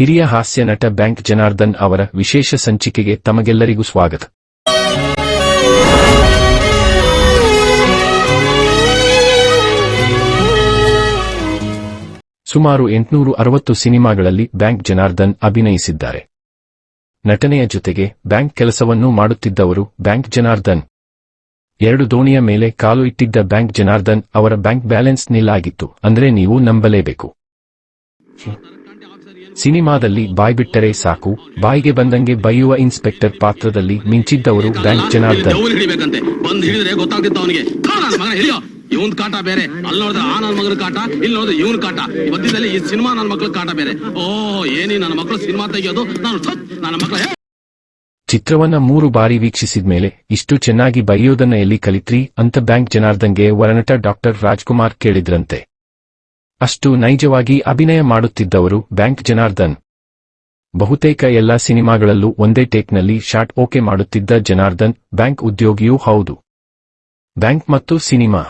ಹಿರಿಯ ಹಾಸ್ಯ ನಟ ಬ್ಯಾಂಕ್ ಜನಾರ್ದನ್ ಅವರ ವಿಶೇಷ ಸಂಚಿಕೆಗೆ ತಮಗೆಲ್ಲರಿಗೂ ಸ್ವಾಗತ. ಸುಮಾರು ಎಂಟುನೂರು ಅರವತ್ತು ಸಿನಿಮಾಗಳಲ್ಲಿ ಬ್ಯಾಂಕ್ ಜನಾರ್ದನ್ ಅಭಿನಯಿಸಿದ್ದಾರೆ. ನಟನೆಯ ಜೊತೆಗೆ ಬ್ಯಾಂಕ್ ಕೆಲಸವನ್ನೂ ಮಾಡುತ್ತಿದ್ದವರು ಬ್ಯಾಂಕ್ ಜನಾರ್ದನ್. ಎರಡು ದೋಣಿಯ ಮೇಲೆ ಕಾಲು ಇಟ್ಟಿದ್ದ ಬ್ಯಾಂಕ್ ಜನಾರ್ದನ್ ಅವರ ಬ್ಯಾಂಕ್ ಬ್ಯಾಲೆನ್ಸ್ ನಿಲ್ ಆಗಿತ್ತು ಅಂದ್ರೆ ನೀವು ನಂಬಲೇಬೇಕು. ಸಿನಿಮಾದಲ್ಲಿ ಬಾಯ್ಬಿಟ್ಟರೆ ಸಾಕು ಬಾಯಿಗೆ ಬಂದಂಗೆ ಬೈಯುವ ಇನ್ಸ್ಪೆಕ್ಟರ್ ಪಾತ್ರದಲ್ಲಿ ಮಿಂಚಿದ್ದವರು ಬ್ಯಾಂಕ್ ಜನಾರ್ದನ್. ಇವನ್ ಕಾಟ ಬೇರೆ ಅಲ್ಲಿ ನೋಡಿದ್ರೆ ಆ ನನ್ನ ಮಗನ ಕಾಟ ಇಲ್ಲಿ ನೋಡಿದ್ರೆ ಇವನ್ ಕಾಟ. ಮಧ್ಯದಲ್ಲಿ ಈ ಸಿನಿಮಾ ನನ್ನ ಮಕ್ಳ ಕಾಟ ಬೇರೆ. ಓ ಏನಿ ನನ್ನ ಮಕ್ಳು ಸಿನಿಮಾ ತೆಗಿಯೋದು? ನಾನು ನನ್ನ ಮಕ್ಳ ಚಿತ್ರವನ್ನ ಮೂರು ಬಾರಿ ವೀಕ್ಷಿಸಿದ ಮೇಲೆ ಇಷ್ಟು ಚೆನ್ನಾಗಿ ಬರೆಯೋದನ್ನ ಎಲ್ಲಿ ಕಲಿತ್ರಿ? ಅಂತ ಬ್ಯಾಂಕ್ ಜನಾರ್ದನ್ಗೆ ವರನಟ ಡಾಕ್ಟರ್ ರಾಜ್ಕುಮಾರ್ ಕೇಳಿದ್ರಂತೆ. ಅಷ್ಟು ನೈಜವಾಗಿ ಅಭಿನಯ ಮಾಡುತ್ತಿದ್ದವರು ಬ್ಯಾಂಕ್ ಜನಾರ್ದನ್. ಬಹುತೇಕ ಎಲ್ಲಾ ಸಿನಿಮಾಗಳಲ್ಲೂ ಒಂದೇ ಟೇಕ್ನಲ್ಲಿ ಶಾಟ್ ಓಕೆ ಮಾಡುತ್ತಿದ್ದ ಜನಾರ್ದನ್, ಬ್ಯಾಂಕ್ ಉದ್ಯೋಗಿಯೂ ಹೌದು. ಬ್ಯಾಂಕ್ ಮತ್ತು ಸಿನಿಮಾ.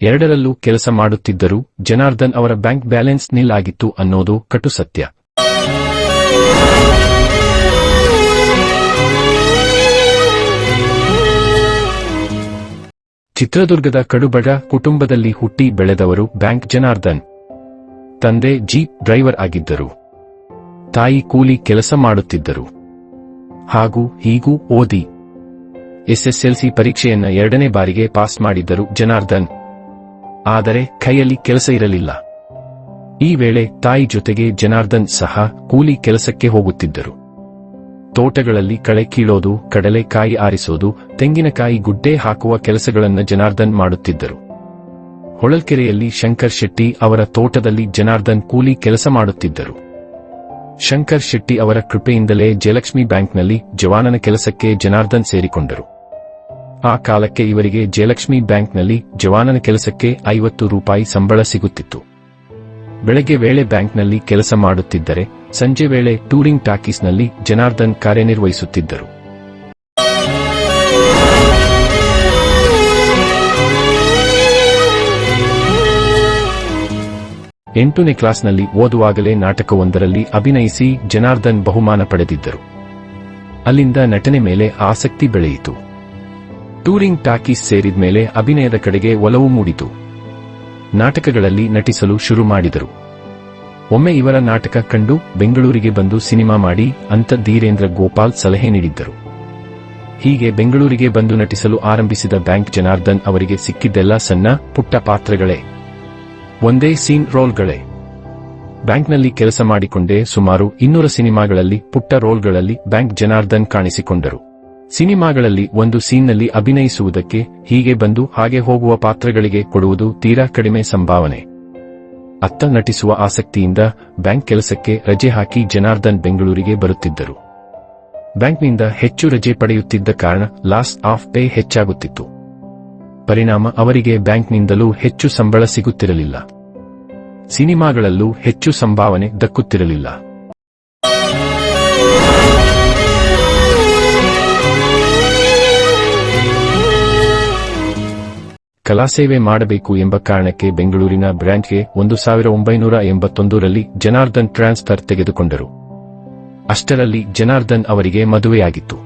ಎರಡರಲ್ಲೂ ಕೆಲಸ ಮಾಡುತ್ತಿದ್ದರು ಜನಾರ್ದನ್ ಅವರ ಬ್ಯಾಂಕ್ ಬ್ಯಾಲೆನ್ಸ್ ನಿಲ್ ಆಗಿತ್ತು ಅನ್ನೋದು ಕಟು ಸತ್ಯ. ಚಿತ್ರದುರ್ಗದ ಕಡುಬಡ ಕುಟುಂಬದಲ್ಲಿ ಹುಟ್ಟಿ ಬೆಳೆದವರು ಬ್ಯಾಂಕ್ ಜನಾರ್ದನ್. ತಂದೆ ಜೀಪ್ ಡ್ರೈವರ್ ಆಗಿದ್ದರು. ತಾಯಿ ಕೂಲಿ ಕೆಲಸ ಮಾಡುತ್ತಿದ್ದರು. ಹಾಗೂ ಹೀಗೂ ಓದಿ. ಎಸ್ಎಸ್ಎಲ್ಸಿ ಪರೀಕ್ಷೆಯನ್ನ ಎರಡನೇ ಬಾರಿಗೆ ಪಾಸ್ ಮಾಡಿದ್ದರು ಜನಾರ್ದನ್. ಆದರೆ ಕೈಯಲ್ಲಿ ಕೆಲಸ ಇರಲಿಲ್ಲ. ಈ ವೇಳೆ ತಾಯಿ ಜೊತೆಗೆ ಜನಾರ್ದನ್ ಸಹ ಕೂಲಿ ಕೆಲಸಕ್ಕೆ ಹೋಗುತ್ತಿದ್ದರು. ತೋಟಗಳಲ್ಲಿ ಕಳೆ ಕೀಳೋದು, ಕಡಲೆಕಾಯಿ ಆರಿಸೋದು, ತೆಂಗಿನಕಾಯಿ ಗುಡ್ಡೆ ಹಾಕುವ ಕೆಲಸಗಳನ್ನ ಜನಾರ್ದನ್ ಮಾಡುತ್ತಿದ್ದರು. ಹೊಳಲ್ಕೆರೆಯಲ್ಲಿ ಶಂಕರ್ ಶೆಟ್ಟಿ ಅವರ ತೋಟದಲ್ಲಿ ಜನಾರ್ದನ್ ಕೂಲಿ ಕೆಲಸ ಮಾಡುತ್ತಿದ್ದರು. ಶಂಕರ್ ಶೆಟ್ಟಿ ಅವರ ಕೃಪೆಯಿಂದಲೇ ಜಯಲಕ್ಷ್ಮಿ ಬ್ಯಾಂಕ್ನಲ್ಲಿ ಜವಾನನ ಕೆಲಸಕ್ಕೆ ಜನಾರ್ದನ್ ಸೇರಿಕೊಂಡರು. ಆ ಕಾಲಕ್ಕೆ ಇವರಿಗೆ ಜಯಲಕ್ಷ್ಮಿ ಬ್ಯಾಂಕ್ನಲ್ಲಿ ಜವಾನನ ಕೆಲಸಕ್ಕೆ ಐವತ್ತು ರೂಪಾಯಿ ಸಂಬಳ ಸಿಗುತ್ತಿತ್ತು. ಬೆಳಗ್ಗೆ ವೇಳೆ ಬ್ಯಾಂಕ್ನಲ್ಲಿ ಕೆಲಸ ಮಾಡುತ್ತಿದ್ದರೆ ಸಂಜೆ ವೇಳೆ ಟೂರಿಂಗ್ ಟಾಕೀಸ್ನಲ್ಲಿ ಜನಾರ್ದನ್ ಕಾರ್ಯನಿರ್ವಹಿಸುತ್ತಿದ್ದರು. ಎಂಟನೇ ಕ್ಲಾಸ್ನಲ್ಲಿ ಓದುವಾಗಲೇ ನಾಟಕವೊಂದರಲ್ಲಿ ಅಭಿನಯಿಸಿ ಜನಾರ್ದನ್ ಬಹುಮಾನ ಪಡೆದಿದ್ದರು. ಅಲ್ಲಿಂದ ನಟನೆ ಮೇಲೆ ಆಸಕ್ತಿ ಬೆಳೆಯಿತು. ಟೂರಿಂಗ್ ಟಾಕೀಸ್ ಸೇರಿದ ಮೇಲೆ ಅಭಿನಯದ ಕಡೆಗೆ ಒಲವು ಮೂಡಿತು. ನಾಟಕಗಳಲ್ಲಿ ನಟಿಸಲು ಶುರು ಮಾಡಿದರು. ಒಮ್ಮೆ ಇವರ ನಾಟಕ ಕಂಡು ಬೆಂಗಳೂರಿಗೆ ಬಂದು ಸಿನಿಮಾ ಮಾಡಿ ಅಂತ ಧೀರೇಂದ್ರ ಗೋಪಾಲ್ ಸಲಹೆ ನೀಡಿದ್ದರು. ಹೀಗೆ ಬೆಂಗಳೂರಿಗೆ ಬಂದು ನಟಿಸಲು ಆರಂಭಿಸಿದ ಬ್ಯಾಂಕ್ ಜನಾರ್ದನ್ ಅವರಿಗೆ ಸಿಕ್ಕಿದ್ದೆಲ್ಲ ಸಣ್ಣ, ಪುಟ್ಟ ಪಾತ್ರಗಳೇ. ಒಂದೇ ಸೀನ್ ರೋಲ್ಗಳೇ. ಬ್ಯಾಂಕ್ನಲ್ಲಿ ಕೆಲಸ ಮಾಡಿಕೊಂಡೇ ಸುಮಾರು ಇನ್ನೂರ ಸಿನಿಮಾಗಳಲ್ಲಿ ಪುಟ್ಟ ರೋಲ್ಗಳಲ್ಲಿ ಬ್ಯಾಂಕ್ ಜನಾರ್ದನ್ ಕಾಣಿಸಿಕೊಂಡರು. ಸಿನಿಮಾಗಳಲ್ಲಿ ಒಂದು ಸೀನ್ನಲ್ಲಿ ಅಭಿನಯಿಸುವುದಕ್ಕೆ ಹೀಗೆ ಬಂದು ಹಾಗೆ ಹೋಗುವ ಪಾತ್ರಗಳಿಗೆ ಕೊಡುವುದು ತೀರಾ ಕಡಿಮೆ ಸಂಭಾವನೆ. ಅತ್ತ ನಟಿಸುವ ಆಸಕ್ತಿಯಿಂದ ಬ್ಯಾಂಕ್ ಕೆಲಸಕ್ಕೆ ರಜೆ ಹಾಕಿ ಜನಾರ್ದನ್ ಬೆಂಗಳೂರಿಗೆ ಬರುತ್ತಿದ್ದರು. ಬ್ಯಾಂಕ್ನಿಂದ ಹೆಚ್ಚು ರಜೆ ಪಡೆಯುತ್ತಿದ್ದ ಕಾರಣ ಲಾಸ್ ಆಫ್ ಪೇ ಹೆಚ್ಚಾಗುತ್ತಿತ್ತು. ಪರಿಣಾಮ ಅವರಿಗೆ ಬ್ಯಾಂಕ್ನಿಂದಲೂ ಹೆಚ್ಚು ಸಂಬಳ ಸಿಗುತ್ತಿರಲಿಲ್ಲ. ಸಿನಿಮಾಗಳಲ್ಲೂ ಹೆಚ್ಚು ಸಂಭಾವನೆ ದಕ್ಕುತ್ತಿರಲಿಲ್ಲ. ಕಲಾಸೇವೆ ಮಾಡಬೇಕು ಎಂಬ ಕಾರಣಕ್ಕೆ ಬೆಂಗಳೂರಿನ ಬ್ರ್ಯಾಂಚ್ಗೆ ಒಂದು ಸಾವಿರ ಒಂಬೈನೂರ ಎಂಬತ್ತೊಂದರಲ್ಲಿ ಜನಾರ್ದನ್ ಟ್ರಾನ್ಸ್ಫರ್ ತೆಗೆದುಕೊಂಡರು. ಅಷ್ಟರಲ್ಲಿ ಜನಾರ್ದನ್ ಅವರಿಗೆ ಮದುವೆಯಾಗಿತ್ತು.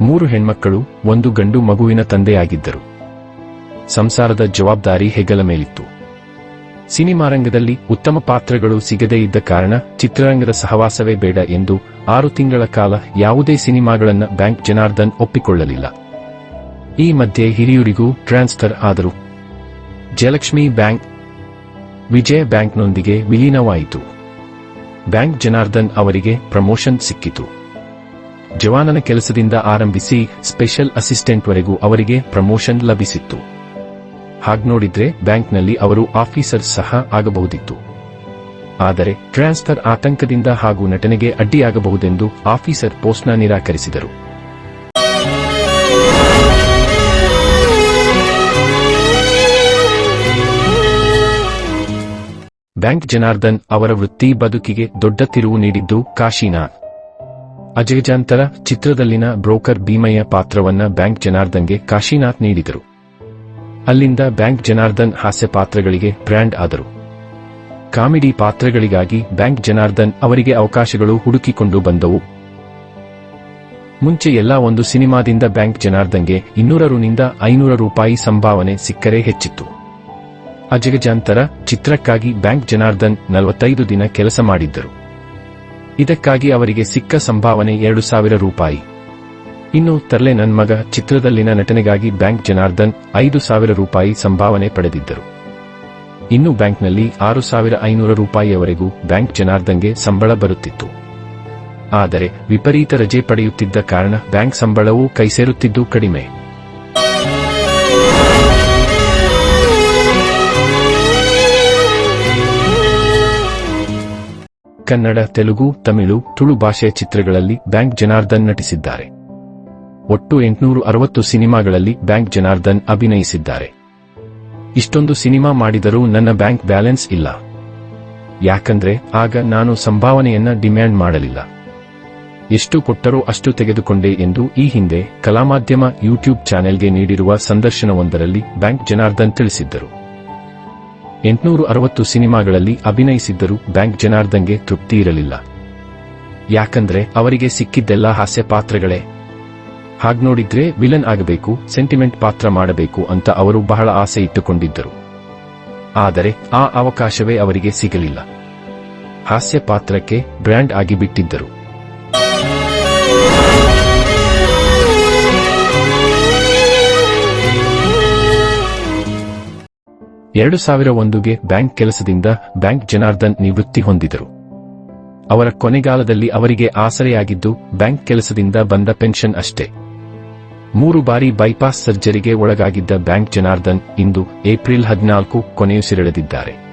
ಮೂರು ಹೆಣ್ಮಕ್ಕಳು, ಒಂದು ಗಂಡು ಮಗುವಿನ ತಂದೆಯಾಗಿದ್ದರು. ಸಂಸಾರದ ಜವಾಬ್ದಾರಿ ಹೆಗಲ ಮೇಲಿತ್ತು. ಸಿನಿಮಾ ರಂಗದಲ್ಲಿ ಉತ್ತಮ ಪಾತ್ರಗಳು ಸಿಗದೇ ಇದ್ದ ಕಾರಣ ಚಿತ್ರರಂಗದ ಸಹವಾಸವೇ ಬೇಡ ಎಂದು ಆರು ತಿಂಗಳ ಕಾಲ ಯಾವುದೇ ಸಿನಿಮಾಗಳನ್ನು ಬ್ಯಾಂಕ್ ಜನಾರ್ದನ್ ಒಪ್ಪಿಕೊಳ್ಳಲಿಲ್ಲ. ಈ ಮಧ್ಯೆ ಹಿರಿಯೂರಿಗೂ ಟ್ರಾನ್ಸ್ಫರ್ ಆದರು. ಜಯಲಕ್ಷ್ಮಿ ಬ್ಯಾಂಕ್, ವಿಜಯ ಬ್ಯಾಂಕ್ನೊಂದಿಗೆ ವಿಲೀನವಾಯಿತು. ಬ್ಯಾಂಕ್ ಜನಾರ್ದನ್ ಅವರಿಗೆ ಪ್ರಮೋಷನ್ ಸಿಕ್ಕಿತು. ಜವಾನನ ಕೆಲಸದಿಂದ ಆರಂಭಿಸಿ ಸ್ಪೆಷಲ್ ಅಸಿಸ್ಟೆಂಟ್ವರೆಗೂ ಅವರಿಗೆ ಪ್ರಮೋಷನ್ ಲಭಿಸಿತ್ತು. ಹಾಗ್ನೋಡಿದ್ರೆ ಬ್ಯಾಂಕ್ನಲ್ಲಿ ಅವರು ಆಫೀಸರ್ ಸಹ ಆಗಬಹುದಿತ್ತು. ಆದರೆ ಟ್ರಾನ್ಸ್ಫರ್ ಆತಂಕದಿಂದ ಹಾಗೂ ನಟನೆಗೆ ಅಡ್ಡಿಯಾಗಬಹುದೆಂದು ಆಫೀಸರ್ ಪೋಸ್ಟ್ನ ನಿರಾಕರಿಸಿದರು. ಬ್ಯಾಂಕ್ ಜನಾರ್ದನ್ ಅವರ ವೃತ್ತಿ ಬದುಕಿಗೆ ದೊಡ್ಡ ತಿರುವು ನೀಡಿದ್ದು ಕಾಶಿನಾಥ್ ಅಜಗಜಾಂತರ ಚಿತ್ರದಲ್ಲಿನ ಬ್ರೋಕರ್ ಭೀಮಯ್ಯ ಪಾತ್ರವನ್ನ ಬ್ಯಾಂಕ್ ಜನಾರ್ದನ್ಗೆ ಕಾಶಿನಾಥ್ ನೀಡಿದರು. ಅಲ್ಲಿಂದ ಬ್ಯಾಂಕ್ ಜನಾರ್ದನ್ ಹಾಸ್ಯ ಪಾತ್ರಗಳಿಗೆ ಬ್ರ್ಯಾಂಡ್ ಆದರು. ಕಾಮಿಡಿ ಪಾತ್ರಗಳಿಗಾಗಿ ಬ್ಯಾಂಕ್ ಜನಾರ್ದನ್ ಅವರಿಗೆ ಅವಕಾಶಗಳು ಹುಡುಕಿಕೊಂಡು ಬಂದವು. ಮುಂಚೆ ಎಲ್ಲ ಒಂದು ಸಿನಿಮಾದಿಂದ ಬ್ಯಾಂಕ್ ಜನಾರ್ದನ್ಗೆ ಇನ್ನೂರರಿಂದ ಐನೂರು ರೂಪಾಯಿ ಸಂಭಾವನೆ ಸಿಕ್ಕರೆ ಹೆಚ್ಚಿತ್ತು. ಅಜಗಜಾಂತರ ಚಿತ್ರಕ್ಕಾಗಿ ಬ್ಯಾಂಕ್ ಜನಾರ್ದನ್ ನಲವತ್ತೈದು ದಿನ ಕೆಲಸ ಮಾಡಿದ್ದರು. ಇದಕ್ಕಾಗಿ ಅವರಿಗೆ ಸಿಕ್ಕ ಸಂಭಾವನೆ ಎರಡು ಸಾವಿರ ರೂಪಾಯಿ. ಇನ್ನು ತರ್ಲೆ ನನ್ ಮಗ ಚಿತ್ರದಲ್ಲಿನ ನಟನೆಗಾಗಿ ಬ್ಯಾಂಕ್ ಜನಾರ್ದನ್ ಐದು ಸಾವಿರ ರೂಪಾಯಿ ಸಂಭಾವನೆ ಪಡೆದಿದ್ದರು. ಇನ್ನು ಬ್ಯಾಂಕ್ನಲ್ಲಿ ಆರು ಸಾವಿರ ಐನೂರು ರೂಪಾಯಿಯವರೆಗೂ ಬ್ಯಾಂಕ್ ಜನಾರ್ದನ್ಗೆ ಸಂಬಳ ಬರುತ್ತಿತ್ತು. ಆದರೆ ವಿಪರೀತ ರಜೆ ಪಡೆಯುತ್ತಿದ್ದ ಕಾರಣ ಬ್ಯಾಂಕ್ ಸಂಬಳವೂ ಕೈಸೇರುತ್ತಿದ್ದು ಕಡಿಮೆ. ಕನ್ನಡ, ತೆಲುಗು, ತಮಿಳು, ತುಳು ಭಾಷೆಯ ಚಿತ್ರಗಳಲ್ಲಿ ಬ್ಯಾಂಕ್ ಜನಾರ್ದನ್ ನಟಿಸಿದ್ದಾರೆ. ಒಟ್ಟು ಎಂಟುನೂರು ಅರವತ್ತು ಸಿನಿಮಾಗಳಲ್ಲಿ ಬ್ಯಾಂಕ್ ಜನಾರ್ದನ್ ಅಭಿನಯಿಸಿದ್ದಾರೆ. ಇಷ್ಟೊಂದು ಸಿನಿಮಾ ಮಾಡಿದರೂ ನನ್ನ ಬ್ಯಾಂಕ್ ಬ್ಯಾಲೆನ್ಸ್ ಇಲ್ಲ. ಯಾಕಂದ್ರೆ ಆಗ ನಾನು ಸಂಭಾವನೆಯನ್ನ ಡಿಮ್ಯಾಂಡ್ ಮಾಡಲಿಲ್ಲ. ಎಷ್ಟು ಕೊಟ್ಟರೋ ಅಷ್ಟು ತೆಗೆದುಕೊಂಡೆ ಎಂದು ಈ ಹಿಂದೆ ಕಲಾಮಾಧ್ಯಮ ಯೂಟ್ಯೂಬ್ ಚಾನೆಲ್ಗೆ ನೀಡಿರುವ ಸಂದರ್ಶನವೊಂದರಲ್ಲಿ ಬ್ಯಾಂಕ್ ಜನಾರ್ದನ್ ತಿಳಿಸಿದ್ದರು. ಎಂಟುನೂರು ಅರವತ್ತು ಸಿನಿಮಾಗಳಲ್ಲಿ ಅಭಿನಯಿಸಿದ್ದರೂ ಬ್ಯಾಂಕ್ ಜನಾರ್ದನ್ಗೆ ತೃಪ್ತಿ ಇರಲಿಲ್ಲ. ಯಾಕಂದ್ರೆ ಅವರಿಗೆ ಸಿಕ್ಕಿದ್ದೆಲ್ಲ ಹಾಸ್ಯ ಪಾತ್ರಗಳೇ. ಹಾಗ್ನೋಡಿದ್ರೆ ವಿಲನ್ ಆಗಬೇಕು, ಸೆಂಟಿಮೆಂಟ್ ಪಾತ್ರ ಮಾಡಬೇಕು ಅಂತ ಅವರು ಬಹಳ ಆಸೆ ಇಟ್ಟುಕೊಂಡಿದ್ದರು. ಆದರೆ ಆ ಅವಕಾಶವೇ ಅವರಿಗೆ ಸಿಗಲಿಲ್ಲ. ಹಾಸ್ಯ ಪಾತ್ರಕ್ಕೆ ಬ್ರ್ಯಾಂಡ್ ಆಗಿ ಎರಡು ಸಾವಿರ ಒಂದುಗೆ ಬ್ಯಾಂಕ್ ಕೆಲಸದಿಂದ ಬ್ಯಾಂಕ್ ಜನಾರ್ದನ್ ನಿವೃತ್ತಿ ಹೊಂದಿದರು. ಅವರ ಕೊನೆಗಾಲದಲ್ಲಿ ಅವರಿಗೆ ಆಸರೆಯಾಗಿದ್ದು, ಬ್ಯಾಂಕ್ ಕೆಲಸದಿಂದ ಬಂದ ಪೆನ್ಷನ್ ಅಷ್ಟೇ. ಮೂರು ಬಾರಿ ಬೈಪಾಸ್ ಸರ್ಜರಿಗೆ ಒಳಗಾಗಿದ್ದ ಬ್ಯಾಂಕ್ ಜನಾರ್ದನ್ ಇಂದು ಏಪ್ರಿಲ್ ಹದಿನಾಲ್ಕು ಕೊನೆಯುಸಿರೆಳೆದಿದ್ದಾರೆ.